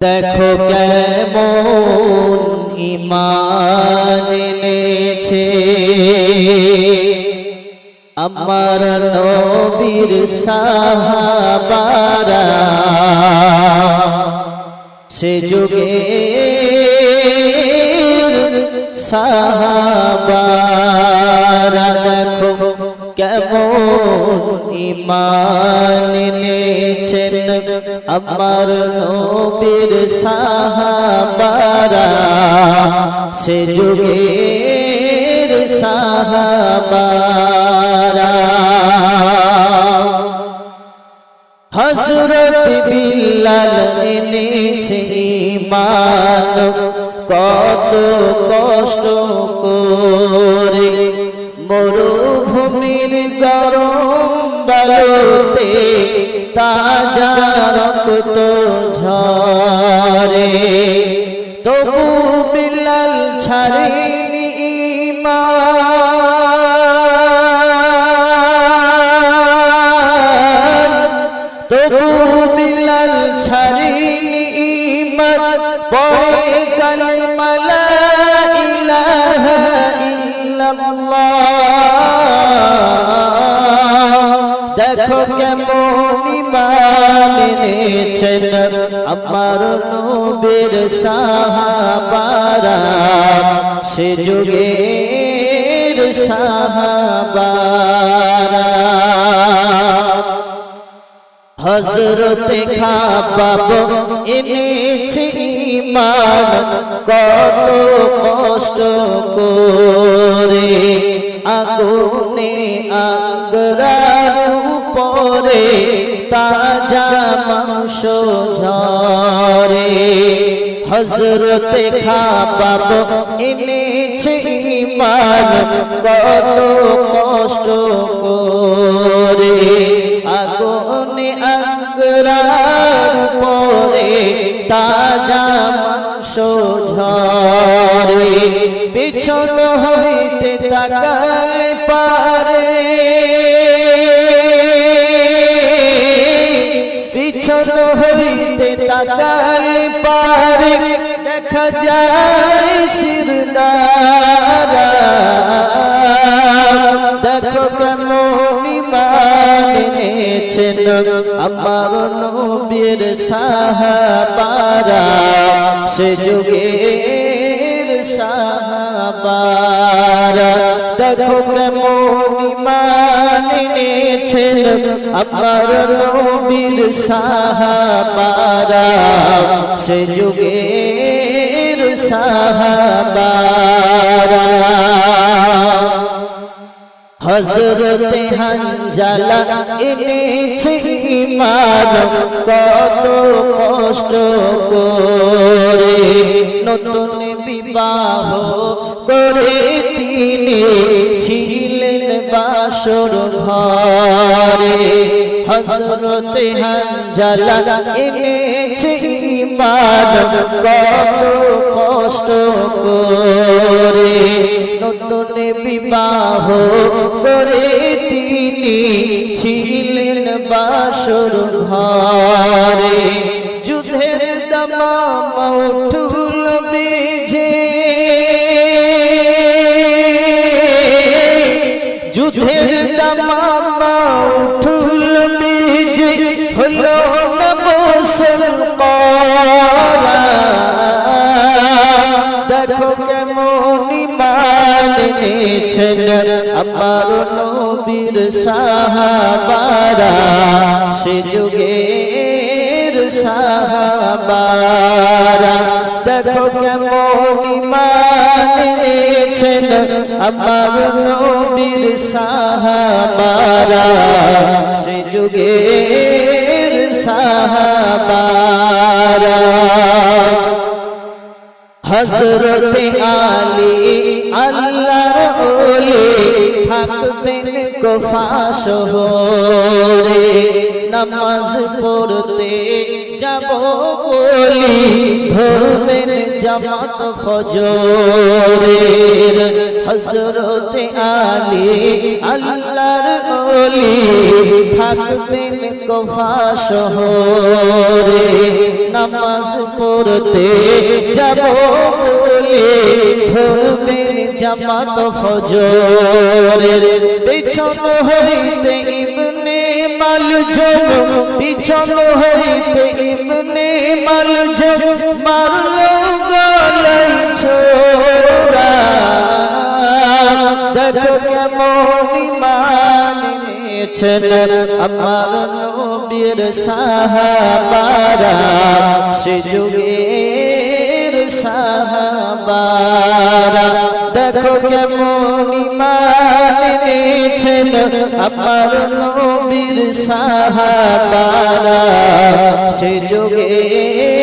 দেখো কেমন ইমান এনেছে। আমার নবীর সাহাবারা সে যুগে সাহাবারা দেখো কেমন ইমান আমার নবীর সাহাবারা, সে যুগের সাহাবারা হজরত বিল্লাল এনেছে ইমান কত কষ্ট করে মরুভূমির গরম বালুতে তাজা রক্ত ঝরে। তবু বিলাল ছাড়েনি এনেছেন আমার নবীর সাহাবারা, সে যুগের সাহাবারা। হজরতে খাবাব এনেছে ইমান কত কষ্ট করে আগুনে তাজা মাংস ঝরে। হজরতে খাবাব এনেছে ইমান কত কষ্ট করে। আগুনে আগ্রার পরে তাজা মাংস ঝরে। পিছন যায় শিরদারা দেখো কেমন ইমান এনেছেন আমার নবীর সাহাবারা সে যুগের সাহাবারা দেখো কেমন ইমান এনেছেন আমার নবীর সাহাবারা সে যুগের সাহাবারা হজরতে হাঞ্জালা এনেছে ইমান কত কষ্ট করে নতুন বিবাহ করে তিনি ছিলেন। বাসর ঘরে হজরতে হাঞ্জালা এনেছে ইমান কত কষ্ট করে নতুন বিবাহ করে তিনি ছিলেন বাসর ঘরে। যুদ্ধের দামা উঠুল যুদ্ধের দামা উঠুল বেজে, হলো না দেখো কেমন ইমান এনেছেন আমার নবীর সাহাবারা। সে যুগের সাহাবারা। দেখো কেমন ইমান আমার নবীর সাহাবারা সে যুগের সাহাবারা। হজরত আলী আল্লাহ থাকতেন কোফাস হরে নামাজ পড়তে যাব বলি, ধরবেন জামাত ফজরের হজরত আলী, আল্লাহর ওলি, থাকবেন কফা শহরে নামাজ পড়তে যাব বলে ধরবেন জামাত ফজরের, পেছন হইতে ইবনে মালজম, পিছন হইতে ইবনে মালজম, মারলো গলাই ছোড়া। দেখো কেমন ইমান এনেছেন আমার নবীর সাহাবারা, সে যুগের সাহাবারা দেখো কেমন ইমান এনেছেন আমার নবীর সাহাবারা। সে যুগের